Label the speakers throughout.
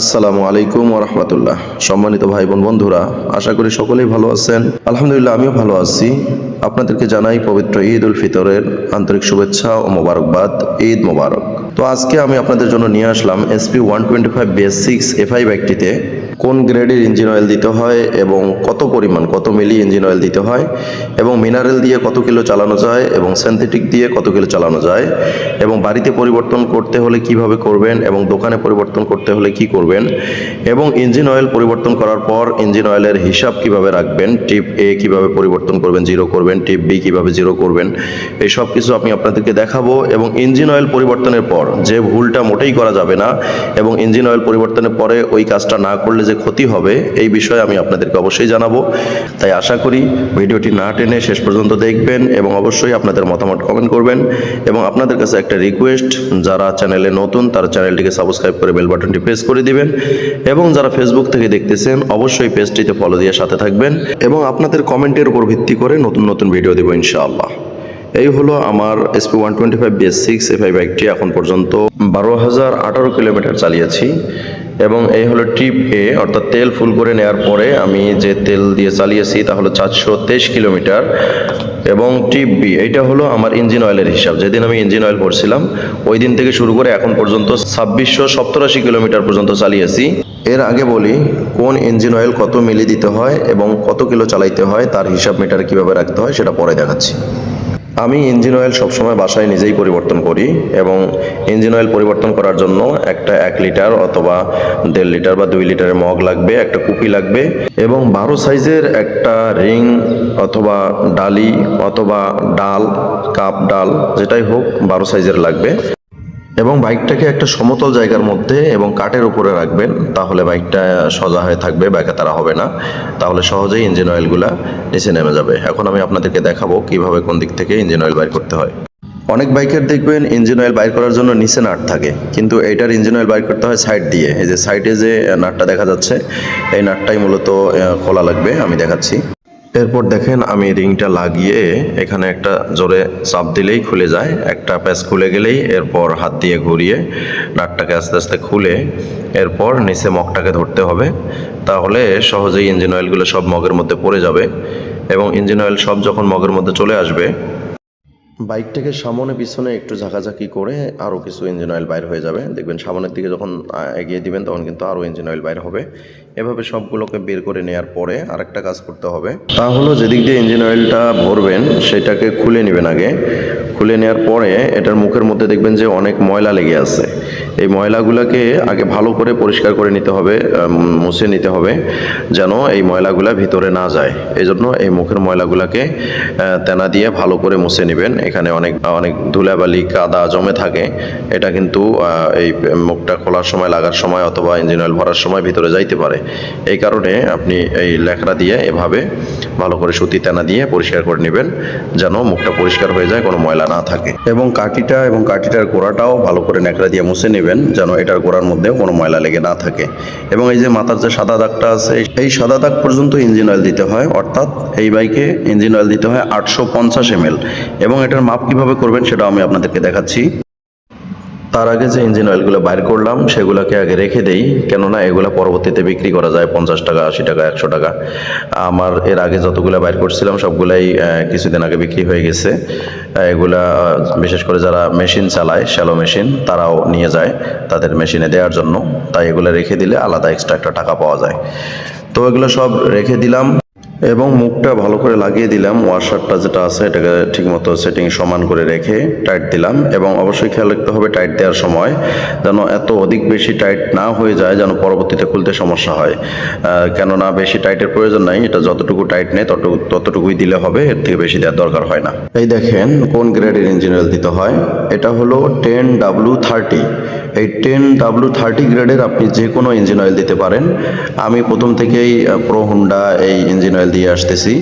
Speaker 1: আসসালামু আলাইকুম ওরহমতুল্লাহ সম্মানিত ভাই বোন বন্ধুরা, আশা করি সকলেই ভালো আছেন। আলহামদুলিল্লাহ, আমিও ভালো আছি। আপনাদেরকে জানাই পবিত্র ঈদ উল ফিতরের আন্তরিক শুভেচ্ছা ও মোবারকবাদ। ঈদ মোবারক। তো আজকে আমি আপনাদের জন্য নিয়ে আসলাম SP one twenty five BS six FI ব্যাগটিতে কোন গ্রেডের ইঞ্জিন অয়েল দিতে হয় এবং কত পরিমাণ, কত মিলি ইঞ্জিন অয়েল দিতে হয় এবং মিনারেল দিয়ে কত কিলো চালানো যায় এবং সিনথেটিক দিয়ে কত কিলো চালানো যায় এবং বাড়িতে পরিবর্তন করতে হলে কীভাবে করবেন এবং দোকানে পরিবর্তন করতে হলে কি করবেন এবং ইঞ্জিন অয়েল পরিবর্তন করার পর ইঞ্জিন অয়েলের হিসাব কীভাবে রাখবেন টিপ এ কীভাবে পরিবর্তন করবেন জিরো করবেন টিপ বি কীভাবে জিরো করবেন, এই সব কিছু আমি আপনাদেরকে দেখাবো এবং ইঞ্জিন অয়েল পরিবর্তনের পর যে ভুলটা মোটেই করা যাবে না এবং ইঞ্জিন অয়েল পরিবর্তনের পরে ওই কাজটা না করলে যে ক্ষতি হবে, এই বিষয়ে আমি আপনাদেরকে অবশ্যই জানাব। তাই আশা করি ভিডিওটি না টেনে শেষ পর্যন্ত দেখবেন এবং অবশ্যই আপনাদের মতামত কমেন্ট করবেন এবং আপনাদের কাছে একটা রিকোয়েস্ট যারা চ্যানেলে নতুন, তারা চ্যানেলটিকে সাবস্ক্রাইব করে বেল বাটনটি প্রেস করে দিবেন এবং যারা ফেসবুক থেকে দেখতেছেন, অবশ্যই পেজটিতে ফলো দিয়ে সাথে থাকবেন এবং আপনাদের কমেন্টের উপর ভিত্তি করে নতুন নতুন ভিডিও দেবো ইনশাআল্লাহ। এই হলো আমার SP one twenty five BS six FI বাইকটি এখন পর্যন্ত বারো হাজার আঠারো কিলোমিটার চালিয়েছি। এবং এই হলো ট্রিপ এ অর্থাৎ তেল ফুল করে নেওয়ার পরে আমি যে তেল দিয়ে চালিয়েছি তা হলো চারশো তেইশ কিলোমিটার। এবং ট্রিপ বি এইটা হলো আমার ইঞ্জিন অয়েলের হিসাব। যেদিন আমি ইঞ্জিন অয়েল ভরছিলাম ওই দিন থেকে শুরু করে এখন পর্যন্ত ছাব্বিশশো সপ্তরাশি কিলোমিটার পর্যন্ত চালিয়েছি। এর আগে বলি, কোন ইঞ্জিন অয়েল কত মিলি দিতে হয় এবং কত কিলো চালাইতে হয়, তার হিসাব মিটার কীভাবে রাখতে হয়, সেটা পরে দেখাচ্ছি। আমি ইঞ্জিন অয়েল সবসময় বাসায় নিজেই পরিবর্তন করি এবং ইঞ্জিন অয়েল পরিবর্তন করার জন্য একটা এক লিটার অথবা দেড় লিটার বা দুই লিটারের মগ লাগবে, একটা কুপি লাগবে এবং বারো সাইজের একটা রিং অথবা ডালি অথবা ডাল, কাপ, ডাল, যেটাই হোক বারো সাইজের লাগবে। এবং বাইকটাকে একটা সমতল জায়গার মধ্যে এবং কাঠের উপরে রাখবেন, তাহলে বাইকটা সোজা হয়ে থাকবে, ব্যাকে তারা হবে না। তাহলে সহজেই ইঞ্জিন অয়েলগুলা নিচে নেমে যাবে। এখন আমি আপনাদেরকে দেখাবো কীভাবে কোন দিক থেকে ইঞ্জিন অয়েল বাইর করতে হয়। অনেক বাইকের দেখবেন ইঞ্জিন অয়েল বাইর করার জন্য নিচে নাট থাকে, কিন্তু এইটার ইঞ্জিন অয়েল বাইর করতে হয় সাইড দিয়ে। এই যে সাইডে যে নাটটা দেখা যাচ্ছে, এই নাটটাই মূলত খোলা লাগবে, আমি দেখাচ্ছি। এরপর দেখেন আমি রিংটা লাগিয়ে এখানে একটা জোরে চাপ দিলেই খুলে যায়। একটা প্যাচ খুলে গেলেই এরপর হাত দিয়ে ঘুরিয়ে নাটটাকে আস্তে আস্তে খুলে এরপর নিচে মগটাকে ধরতে হবে। তাহলে সহজেই ইঞ্জিন অয়েলগুলো সব মগের মধ্যে পড়ে যাবে এবং ইঞ্জিন অয়েল সব যখন মগের মধ্যে চলে আসবে বাইকটাকে সামনে পিছনে একটু ঝাঁকাঝাঁকি করে আরও কিছু ইঞ্জিন অয়েল বাইর হয়ে যাবে। দেখবেন সামনের দিকে যখন এগিয়ে দিবেন তখন কিন্তু আরও ইঞ্জিন অয়েল বাইর হবে। এভাবে সবগুলোকে বের করে নেওয়ার পরে আরেকটা কাজ করতে হবে। তা হলো যেদিক দিয়ে ইঞ্জিন অয়েলটা ভরবেন, সেটাকে খুলে নেবেন আগে। খুলে নেওয়ার পরে এটার মুখের মধ্যে দেখবেন যে অনেক ময়লা লেগে আছে। এই ময়লাগুলোকে আগে ভালো করে পরিষ্কার করে নিতে হবে মুছে নিতে হবে, যেন এই ময়লাগুলা ভিতরে না যায়। এই জন্য এই মুখের ময়লাগুলোকে তেনা দিয়ে ভালো করে মুছে নেবেন। এখানে অনেক অনেক ধুলাবালি, কাদা জমে থাকে। এটা কিন্তু এই মুখটা খোলার সময়, লাগার সময় অথবা ইঞ্জিন অয়েল ভরার সময় ভিতরে যাইতে পারে। এই কারণে আপনি এই লেখরা দিয়ে এভাবে ভালো করে সুতি তেনা দিয়ে পরিষ্কার করে নেবেন, যেন মুখটা পরিষ্কার হয়ে যায়, কোনো ময়লা না থাকে। এবং কাঠিটা এবং কাঠিটার গোড়াটাও ভালো করে ন্যাকড়া দিয়ে মুছে নেবেন। যেন এটার গোড়ার মধ্যে কোনো ময়লা লেগে না থাকে। এবং এই যে মাথার যে সাদা দাগটা আছে, এই সাদা দাগ পর্যন্ত ইঞ্জিন অয়েল দিতে হয়, অর্থাৎ এই বাইকে ইঞ্জিন অয়েল দিতে হয় আটশো পঞ্চাশ এমএল। এবং এটার মাপ কীভাবে করবেন সেটাও আমি আপনাদেরকে দেখাচ্ছি। তার আগে যে ইঞ্জিন অয়েলগুলো বাইর করলাম, সেগুলোকে আগে রেখে দেই। কেননা এগুলো পরবর্তীতে বিক্রি করা যায় পঞ্চাশ টাকা, আশি টাকা, একশো টাকা। আমার এর আগে যতগুলো বাইর করছিলাম, সবগুলাই কিছুদিন আগে বিক্রি হয়ে গেছে। এগুলা, বিশেষ করে যারা মেশিন চালায়, শ্যালো মেশিন, তারাও নিয়ে যায় তাদের মেশিনে দেওয়ার জন্য। তাই এগুলো রেখে দিলে আলাদা এক্সট্রা একটা টাকা পাওয়া যায়। তো এগুলো সব রেখে দিলাম। এবং মুখটা ভালো করে লাগিয়ে দিলাম ওয়াশারটা যেটা আছে এটাকে ঠিকমতো সেটিং সমান করে রেখে টাইট দিলাম এবং অবশ্যই খেয়াল রাখতে হবে টাইট দেওয়ার সময় যেন এত অধিক বেশি টাইট না হয়ে যায় যেন পরবর্তীতে খুলতে সমস্যা হয়। কেননা বেশি টাইটের প্রয়োজন নাই, এটা যতটুকু টাইট নেই ততটুকু ততটুকুই দিলে হবে, এর থেকে বেশি দেওয়ার দরকার হয় না। এই দেখেন কোন গ্রেডের ইঞ্জিন অয়েল দিতে হয়, এটা হলো টেন ডাব্লু থার্টি। এই টেন ডাব্লু থার্টি গ্রেডের আপনি যে কোনো ইঞ্জিন অয়েল দিতে পারেন। আমি প্রথম থেকেই প্রো হুন্ডা এই ইঞ্জিন অয়েল দিয়ে আসতেছি।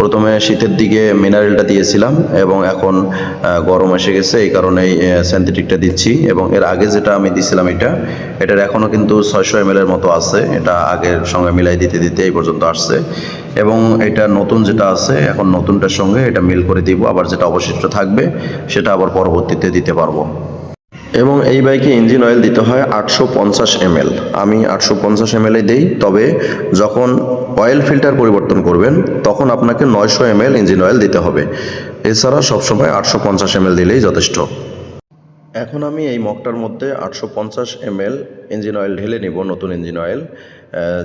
Speaker 1: প্রথমে শীতের দিকে মিনারেলটা দিয়েছিলাম এবং এখন গরম এসে গেছে, এই কারণেই সিনথেটিকটা দিচ্ছি এবং এর আগে যেটা আমি দিছিলাম এটা, এটার এখনও কিন্তু ছয়শো এম এর মতো আছে। এটা আগের সঙ্গে মিলাই দিতে দিতে এই পর্যন্ত আসছে। এবং এটা নতুন যেটা আছে, এখন নতুনটার সঙ্গে এটা মিল করে দিব। আবার যেটা অবশিষ্ট থাকবে, সেটা আবার পরবর্তীতে দিতে পারব। এবং এই বাইকে ইঞ্জিন অয়েল দিতে হয় আটশো পঞ্চাশ এমএল। আমি আটশো পঞ্চাশ এমএলই দিই, তবে যখন অয়েল ফিল্টার পরিবর্তন করবেন, তখন আপনাকে নয়শো এমএল ইঞ্জিন অয়েল দিতে হবে। এছাড়া সবসময় আটশো পঞ্চাশ এমএল দিলেই যথেষ্ট। এখন আমি এই মগটার মধ্যে আটশো পঞ্চাশ এমএল ইঞ্জিন অয়েল ঢেলে নিব, নতুন ইঞ্জিন অয়েল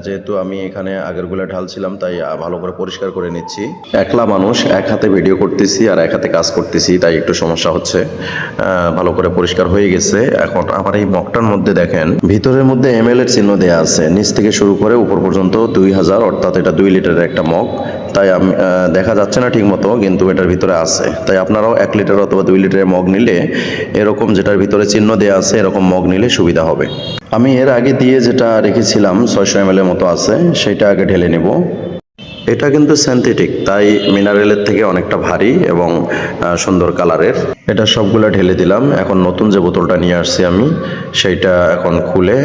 Speaker 1: যেহেতু আমি এখানে আগেরগুলো ঢালছিলাম, তাই ভালো করে পরিষ্কার করে নিচ্ছি। একলা মানুষ, এক হাতে ভিডিও করতেছি আর এক হাতে কাজ করতেছি, তাই একটু সমস্যা হচ্ছে। ভালো করে পরিষ্কার হয়ে গেছে। এখন আমার এই মগটার মধ্যে দেখেন, ভিতরের মধ্যে এমএল এর চিহ্ন দেওয়া আছে। নিচ থেকে শুরু করে উপর পর্যন্ত দুই হাজার, অর্থাৎ এটা দুই লিটারের একটা মগ। তাই আমি দেখা যাচ্ছে না ঠিক মতো কিন্তু এটার ভিতরে আছে। তাই আপনারাও এক লিটার অথবা দুই লিটারের মগ নিলে, এরকম যেটার ভিতরে চিহ্ন দেওয়া আছে, এরকম মগ নিলে সুবিধা হবে। আমি এর আগে দিয়ে যেটা রেখেছিলাম ছয়শো এম এর মতো আছে, সেটা আগে ঢেলে নেব। এটা কিন্তু সিনথেটিক তাই মিনারেলের থেকে অনেকটা ভারী এবং সুন্দর কালারের এটা সবগুলো ঢেলে দিলাম। এখন নতুন যে বোতলটা নিয়ে আসছি আমি, সেইটা এখন খুলে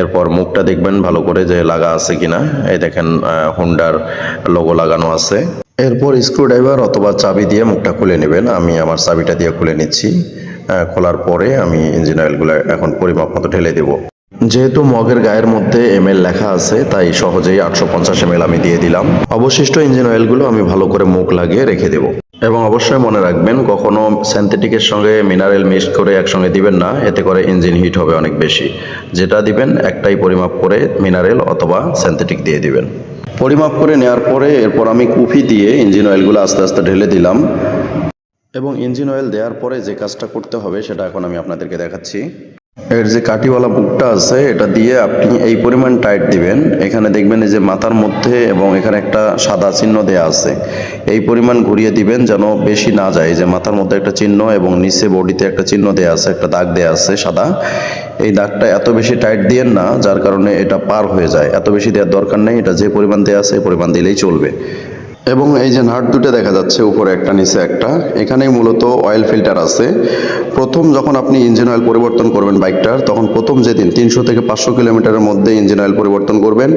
Speaker 1: এরপর মুখটা দেখবেন ভালো করে যে লাগা আছে কিনা। এই দেখেন হুন্ডার লোগো লাগানো আছে। এরপর স্ক্রুড্রাইভার অথবা চাবি দিয়ে মুখটা খুলে নেবেন। আমি আমার চাবিটা দিয়ে খুলে নিচ্ছি। খোলার পরে আমি ইঞ্জিন অয়েলগুলো এখন পরিমাপ মতো ঢেলে দেবো। যেহেতু মগের গায়ের মধ্যে এম লেখা আছে, তাই সহজেই আটশো পঞ্চাশ এম আমি দিয়ে দিলাম। অবশিষ্ট ইঞ্জিন অয়েলগুলো আমি ভালো করে মুখ লাগিয়ে রেখে দেব। এবং অবশ্যই মনে রাখবেন, কখনো সিনথেটিকের সঙ্গে মিনারেল মিক্স করে একসঙ্গে দিবেন না, এতে করে ইঞ্জিন হিট হবে অনেক বেশি। যেটা দিবেন, একটাই পরিমাপ করে মিনারেল অথবা সিনথেটিক দিয়ে দিবেন। পরিমাপ করে নেওয়ার পরে এরপর আমি কুফি দিয়ে ইঞ্জিন অয়েলগুলো আস্তে আস্তে ঢেলে দিলাম। এবং ইঞ্জিন অয়েল দেওয়ার পরে যে কাজটা করতে হবে, সেটা এখন আমি আপনাদেরকে দেখাচ্ছি। এর যে কাঠিওয়ালা বুকটা আছে, এটা দিয়ে আপনি এই পরিমাণ টাইট দিবেন। এখানে দেখবেন এই যে মাথার মধ্যে এবং এখানে একটা সাদা চিহ্ন দেয়া আছে। এই পরিমাণ ঘুরিয়ে দিবেন যেন বেশি না যায়। যে মাথার মধ্যে একটা চিহ্ন এবং নিচে বডিতে একটা চিহ্ন দেয়া আছে, একটা দাগ দেয়া আছে সাদা। এই দাগটা এত বেশি টাইট দিয়েন না, যার কারণে এটা পার হয়ে যায়। এত বেশি দেওয়ার দরকার নেই, এটা যে পরিমাণ দেওয়া আছে পরিমাণ দিলেই চলবে। এবং এই যে নাট দুটো দেখা যাচ্ছে, উপরে একটা, নিচে একটা, এখানেই মূলত অয়েল ফিল্টার আছে। প্রথম যখন আপনি ইঞ্জিন অয়েল পরিবর্তন করবেন বাইকটার, তখন প্রথম যেদিন তিনশো থেকে পাঁচশো কিলোমিটারের মধ্যে ইঞ্জিন অয়েল পরিবর্তন করবেন,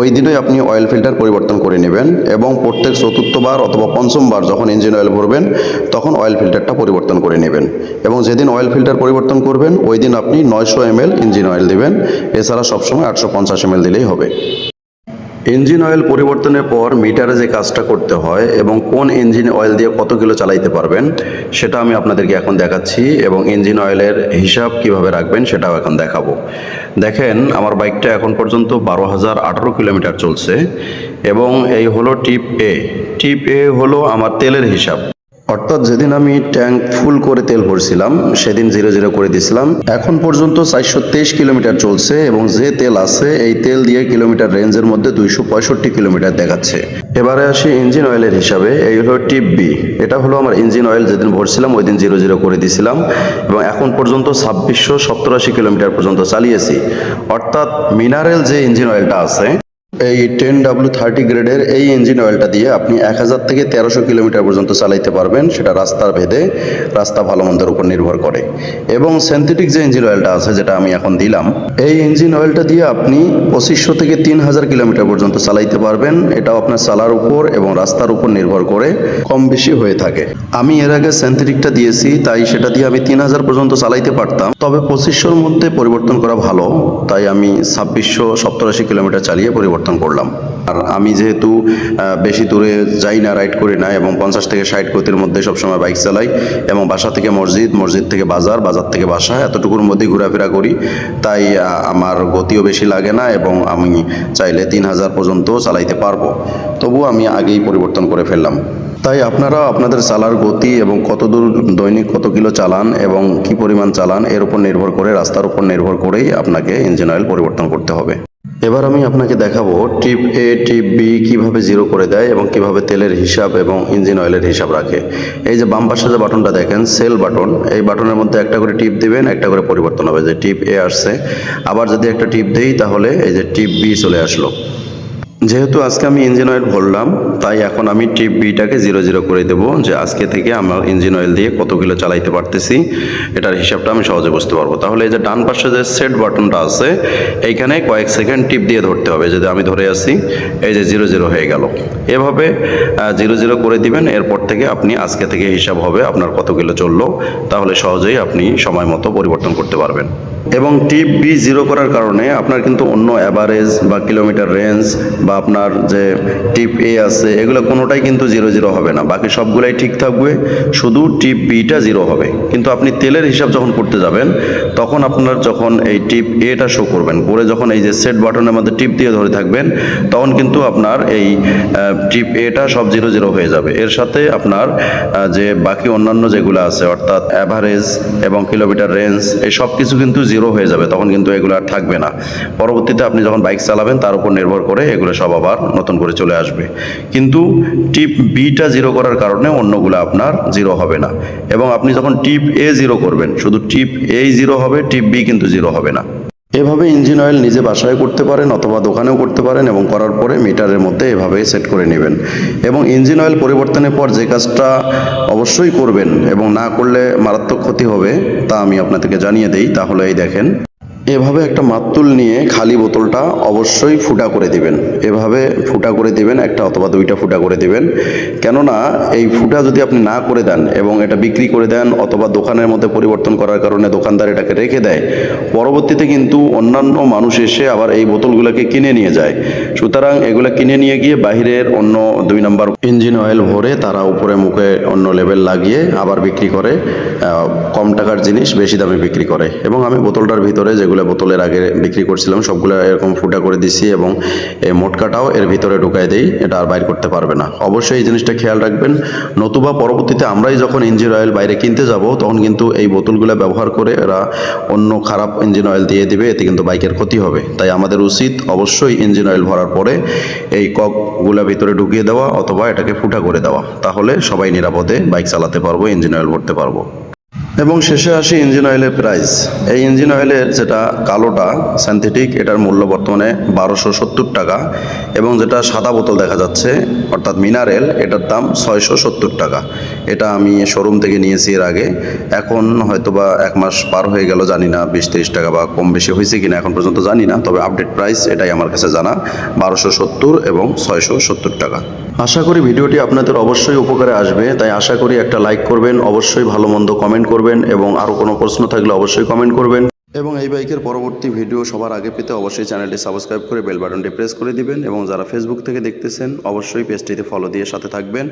Speaker 1: ওই দিনই আপনি অয়েল ফিল্টার পরিবর্তন করে নেবেন এবং প্রত্যেক চতুর্থবার অথবা পঞ্চমবার যখন ইঞ্জিন অয়েল ভরবেন, তখন অয়েল ফিল্টারটা পরিবর্তন করে নেবেন। এবং যেদিন অয়েল ফিল্টার পরিবর্তন করবেন, ওই দিন আপনি নয়শো এম ইঞ্জিন অয়েল দিবেন। এছাড়া সবসময় আটশো পঞ্চাশ এম দিলেই হবে। ইঞ্জিন অয়েল পরিবর্তনের পর মিটারে যে কাজটা করতে হয় এবং কোন ইঞ্জিন অয়েল দিয়ে কত কিলো চালাইতে পারবেন, সেটা আমি আপনাদেরকে এখন দেখাচ্ছি এবং ইঞ্জিন অয়েলের হিসাব কীভাবে রাখবেন সেটাও এখন দেখাবো। দেখেন, আমার বাইকটা এখন পর্যন্ত বারো হাজার আঠারো কিলোমিটার চলছে এবং এই হলো টিপ এ। টিপ এ হলো আমার তেলের হিসাব। অর্থাৎ যেদিন আমি ট্যাঙ্ক ফুল করে তেল ভরছিলাম, সেদিন জিরো জিরো করে দিছিলাম। এখন পর্যন্ত চারশো তেইশ কিলোমিটার চলছে এবং যে তেল আছে, এই তেল দিয়ে কিলোমিটার রেঞ্জের মধ্যে দুইশো পঁয়ষট্টি কিলোমিটার দেখাচ্ছে। এবারে আসি ইঞ্জিন অয়েলের হিসাবে, এই হলো টিপ বি। এটা হলো আমার ইঞ্জিন অয়েল, যেদিন ভরছিলাম ওই দিন জিরো জিরো করে দিছিলাম এবং এখন পর্যন্ত ছাব্বিশশো সপ্তরাশি কিলোমিটার পর্যন্ত চালিয়েছি। অর্থাৎ মিনারেল যে ইঞ্জিন অয়েলটা আছে এই টেন ডাব্লু থার্টি গ্রেডের এই ইঞ্জিন অয়েলটা দিয়ে আপনি এক হাজার থেকে তেরোশো কিলোমিটার পর্যন্ত চালাইতে পারবেন। সেটা রাস্তার ভেদে রাস্তা ভালো মন্দের উপর নির্ভর করে। এবং সিনথেটিক যে ইঞ্জিন অয়েলটা আছে, যেটা আমি এখন দিলাম, এই ইঞ্জিন অয়েলটা দিয়ে আপনি পঁচিশশো থেকে তিন হাজার কিলোমিটার পর্যন্ত চালাইতে পারবেন। এটাও আপনার চালার উপর এবং রাস্তার উপর নির্ভর করে কম বেশি হয়ে থাকে। আমি এর আগে সিনথেটিকটা দিয়েছি, তাই সেটা দিয়ে আমি তিন হাজার পর্যন্ত চালাইতে পারতাম। তবে পঁচিশশোর মধ্যে পরিবর্তন করা ভালো, তাই আমি ছাব্বিশশো সপ্তরাশি কিলোমিটার চালিয়ে পরিবর্তন করলাম। আর আমি যেহেতু বেশি দূরে যাই না রাইড করি না, এবং পঞ্চাশ থেকে ষাট গতির মধ্যে সবসময় বাইক চালাই, এবং বাসা থেকে মসজিদ মসজিদ থেকে বাজার বাজার থেকে বাসা, এতটুকুর মধ্যেই ঘোরাফেরা করি। তাই আমার গতিও বেশি লাগে না, এবং আমি চাইলে তিন হাজার পর্যন্ত চালাইতে পারব। তবু আমি আগেই পরিবর্তন করে ফেললাম। তাই আপনারা আপনাদের চালার গতি এবং কত দূর দৈনিক কত কিলো চালান এবং কি পরিমাণ চালান, এর উপর নির্ভর করে, রাস্তার উপর নির্ভর করেই আপনাকে ইঞ্জিন অয়েল পরিবর্তন করতে হবে। এবার আমি আপনাকে দেখাবো টিপ এ টিপ বি কীভাবে জিরো করে দেয় এবং কীভাবে তেলের হিসাব এবং ইঞ্জিন অয়েলের হিসাব রাখে। এই যে বাম পাশে যে বাটনটা দেখেন সেল বাটন এই বাটনের মধ্যে একটা করে টিপ দিবেন, একটা করে পরিবর্তন হবে যে টিপ এ আসছে। আবার যদি একটা টিপ দিই, তাহলে এই যে টিপ বি চলে আসলো। যেহেতু আজকে আমি ইঞ্জিন অয়েল ভরলাম, তাই এখন আমি টিপ বিটাকে জিরো জিরো করে দেবো যে আজকে থেকে আমার ইঞ্জিন অয়েল দিয়ে কত কিলো চালাইতে পারতেছি, এটার হিসাবটা আমি সহজে বুঝতে পারব। তাহলে এই যে ডান পাশে যে সেট বাটনটা আছে, এইখানে কয়েক সেকেন্ড টিপ দিয়ে ধরতে হবে। যদি আমি ধরে আসি, এই যে জিরো জিরো হয়ে গেল। এভাবে জিরো জিরো করে দিবেন, এরপর থেকে আপনি আজকে থেকে হিসাব হবে আপনার কত কিলো চলল। তাহলে সহজেই আপনি সময় মতো পরিবর্তন করতে পারবেন। এবং টিপ বি জিরো করার কারণে আপনার কিন্তু অন্য অ্যাভারেজ বা কিলোমিটার রেঞ্জ বা আপনার যে টিপ এ আছে, এগুলো কোনোটাই কিন্তু জিরো জিরো হবে না। বাকি সবগুলাই ঠিক থাকবে, শুধু টিপ বিটা জিরো হবে। কিন্তু আপনি তেলের হিসাব যখন করতে যাবেন, তখন আপনার যখন এই টিপ এটা শো করবেন, করে যখন এই যে সেট বাটনের মধ্যে টিপ দিয়ে ধরে থাকবেন, তখন কিন্তু আপনার এই টিপ এটা সব জিরো জিরো হয়ে যাবে। এর সাথে আপনার যে বাকি অন্যান্য যেগুলো আছে, অর্থাৎ অ্যাভারেজ এবং কিলোমিটার রেঞ্জ এই সব কিছু কিন্তু জিরো হয়ে যাবে, তখন কিন্তু এগুলো আর থাকবে না। পরবর্তীতে আপনি যখন বাইক চালাবেন, তার উপর নির্ভর করে এগুলো সব আবার নতুন করে চলে আসবে। কিন্তু টিপ বিটা জিরো করার কারণে অন্যগুলো আপনার জিরো হবে না। এবং আপনি যখন টিপ এ জিরো করবেন, শুধু টিপ এই জিরো হবে, টিপ বি কিন্তু জিরো হবে না। এভাবে ইঞ্জিন অয়েল নিজে বাসায় করতে পারেন অথবা দোকানেও করতে পারেন এবং করার পরে মিটারের মধ্যে এভাবে সেট করে নেবেন। এবং ইঞ্জিন অয়েল পরিবর্তনের পর যে কাজটা অবশ্যই করবেন এবং না করলে মারাত্মক ক্ষতি হবে তা আমি আপনাদেরকে জানিয়ে দেই। তাহলে এই দেখেন। এভাবে একটা মাতুল নিয়ে খালি বোতলটা অবশ্যই ফুটা করে দিবেন। এভাবে ফুটা করে দিবেন, একটা অথবা দুইটা ফুটা করে দিবেন। কেননা, এই ফুটা যদি আপনি না করে দেন এবং এটা বিক্রি করে দেন অথবা দোকানের মধ্যে পরিবর্তন করার কারণে দোকানদার এটাকে রেখে দেয়, পরবর্তীতে কিন্তু অন্যান্য মানুষ এসে আবার এই বোতলগুলোকে কিনে নিয়ে যায়। সুতরাং এগুলো কিনে নিয়ে গিয়ে বাহিরের অন্য দুই নম্বর ইঞ্জিন অয়েল ভরে তারা উপরে মুখে অন্য লেভেল লাগিয়ে আবার বিক্রি করে কম টাকার জিনিস বেশি দামে বিক্রি করে। এবং আমি বোতলটার ভিতরে যেগুলো বোতলের আগে বিক্রি করছিলাম, সবগুলো এরকম ফুটা করে দিছি এবং এই মোটকাটাও এর ভিতরে ঢুকাই দেই, এটা আর বাইর করতে পারবে না। অবশ্যই এই জিনিসটা খেয়াল রাখবেন। নতুবা পরবর্তীতে আমরাই যখন ইঞ্জিন অয়েল বাইরে কিনতে যাব, তখন কিন্তু এই বোতলগুলো ব্যবহার করে এরা অন্য খারাপ ইঞ্জিন অয়েল দিয়ে দিবে, এতে কিন্তু বাইকের ক্ষতি হবে। তাই আমাদের উচিত অবশ্যই ইঞ্জিন অয়েল ভরার পরে এই ককগুলো ভিতরে ঢুকিয়ে দেওয়া অথবা এটাকে ফুটা করে দেওয়া। তাহলে সবাই নিরাপদে বাইক চালাতে পারব, ইঞ্জিন অয়েল ভরতে পারব। এবং শেষে আসি ইঞ্জিন অয়েলের প্রাইস এই ইঞ্জিন অয়েলের যেটা কালোটা সিনথেটিক এটার মূল্য বর্তমানে বারোশো সত্তর টাকা এবং যেটা সাদা বোতল দেখা যাচ্ছে, অর্থাৎ মিনারেল, এটার দাম ছয়শো সত্তর টাকা। এটা আমি শোরুম থেকে নিয়েছি এর আগে। এখন হয়তোবা এক মাস পার হয়ে গেল, জানি না বিশ তিরিশ টাকা বা কম বেশি হয়েছে কিনা, এখন পর্যন্ত জানি না, তবে আপডেট প্রাইস এটাই আমার কাছে জানা, বারোশো সত্তর এবং ছয়শো সত্তর টাকা। আশা করি ভিডিওটি আপনাদের অবশ্যই উপকারে আসবে, তাই আশা করি একটা লাইক করবেন, অবশ্যই ভালো মন্দ কমেন্ট করবেন এবং আরও কোনো প্রশ্ন থাকলে অবশ্যই কমেন্ট করবেন। এবং এই বাইকের পরবর্তী ভিডিও সবার আগে পেতে অবশ্যই চ্যানেলটি সাবস্ক্রাইব করে বেল বাটনটি প্রেস করে দিবেন এবং যারা ফেসবুক থেকে দেখতেছেন, অবশ্যই পেজটিতে ফলো দিয়ে সাথে থাকবেন।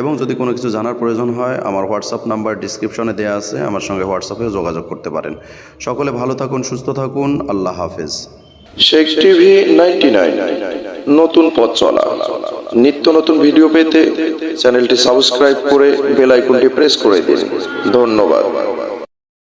Speaker 1: এবং যদি কোনো কিছু জানার প্রয়োজন হয়, আমার হোয়াটসঅ্যাপ নাম্বার ডিসক্রিপশনে দেওয়া আছে, আমার সঙ্গে হোয়াটসঅ্যাপেও যোগাযোগ করতে পারেন। সকলে ভালো থাকুন, সুস্থ থাকুন, আল্লাহ হাফেজ। শেখ টিভি নাইনটি নাইন নতুন পথ চলা। নিত্য নতুন ভিডিও পেতে চ্যানেলটি সাবস্ক্রাইব করে বেল আইকনটি প্রেস করে দিন। ধন্যবাদ।